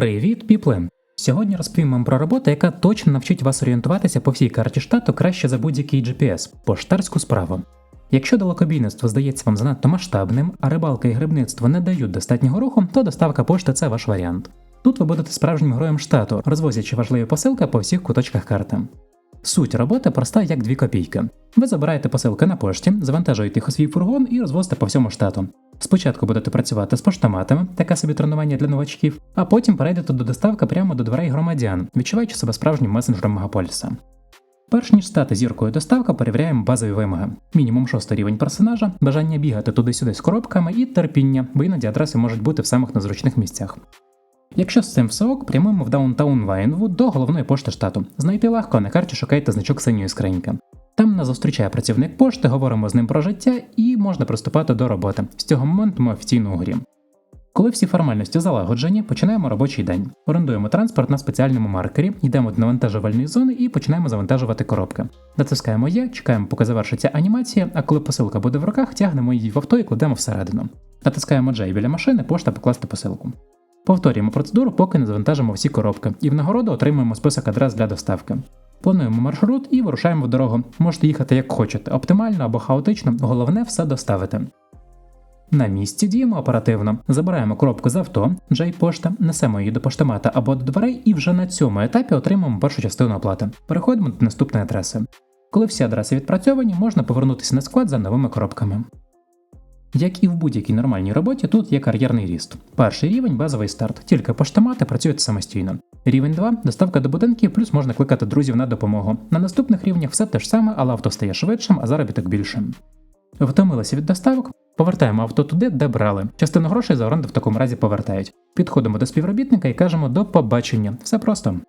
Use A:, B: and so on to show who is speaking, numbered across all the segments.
A: Привіт, піпли! Сьогодні розповім вам про роботу, яка точно навчить вас орієнтуватися по всій карті штату краще за будь-який GPS поштарську справу. Якщо далекобійництво здається вам занадто масштабним, а рибалка і грибництво не дають достатнього руху, то доставка пошти це ваш варіант. Тут ви будете справжнім героєм штату, розвозячи важливі посилки по всіх куточках карти. Суть роботи проста як дві копійки. Ви забираєте посилки на пошті, завантажуєте їх у свій фургон і розвозите по всьому штату. Спочатку будете працювати з поштоматами, таке собі тренування для новачків, а потім перейдете до доставки прямо до дверей громадян, відчуваючи себе справжнім месенджером мегаполіса. Перш ніж стати зіркою доставка, перевіряємо базові вимоги: мінімум шостий рівень персонажа, бажання бігати туди-сюди з коробками і терпіння, бо іноді адреси можуть бути в самих незручних місцях. Якщо з цим все ок, прямуємо в даунтаун Вайнвуд до головної пошти штату. Знайти легко, на карті шукайте значок синьої скриньки. Там нас зустрічає працівник пошти, говоримо з ним про життя і можна приступати до роботи. З цього моменту ми офіційно у грі. Коли всі формальності залагоджені, починаємо робочий день. Орендуємо транспорт на спеціальному маркері, йдемо до навантажувальної зони і починаємо завантажувати коробки. Натискаємо Є, чекаємо, поки завершиться анімація, а коли посилка буде в руках, тягнемо її в авто і кладемо всередину. Натискаємо J біля машини, пошта покласти посилку. Повторюємо процедуру, поки не завантажимо всі коробки, і в нагороду отримуємо список адрес для доставки. Плануємо маршрут і вирушаємо в дорогу. Можете їхати як хочете, оптимально або хаотично, головне все доставити. На місці діємо оперативно. Забираємо коробку з авто, Джей пошта, несемо її до поштомата або до дверей, і вже на цьому етапі отримаємо першу частину оплати. Переходимо до наступної адреси. Коли всі адреси відпрацьовані, можна повернутися на склад за новими коробками. Як і в будь-якій нормальній роботі, тут є кар'єрний ріст. Перший рівень базовий старт, тільки поштомати працюють самостійно. Рівень 2 доставка до будинків, плюс можна кликати друзів на допомогу. На наступних рівнях все те ж саме, але авто стає швидшим, а заробіток більшим. Втомилися від доставок, повертаємо авто туди, де брали. Частину грошей за оренду в такому разі повертають. Підходимо до співробітника і кажемо до побачення. Все просто.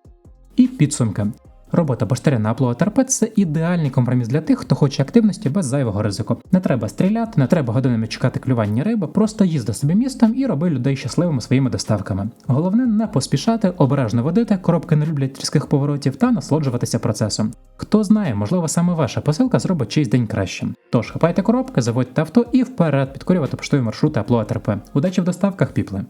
A: І підсумки. Робота поштаря на Upload це ідеальний компроміс для тих, хто хоче активності без зайвого ризику. Не треба стріляти, не треба годинами чекати клювання риби, просто їзди собі містом і роби людей щасливими своїми доставками. Головне не поспішати, обережно водити, коробки не люблять різких поворотів та насолоджуватися процесом. Хто знає, можливо, саме ваша посилка зробить чийсь день кращим. Тож хапайте коробки, заводьте авто і вперед підкорювати поштові маршрути Upload RP. Удачі в доставках, піпли!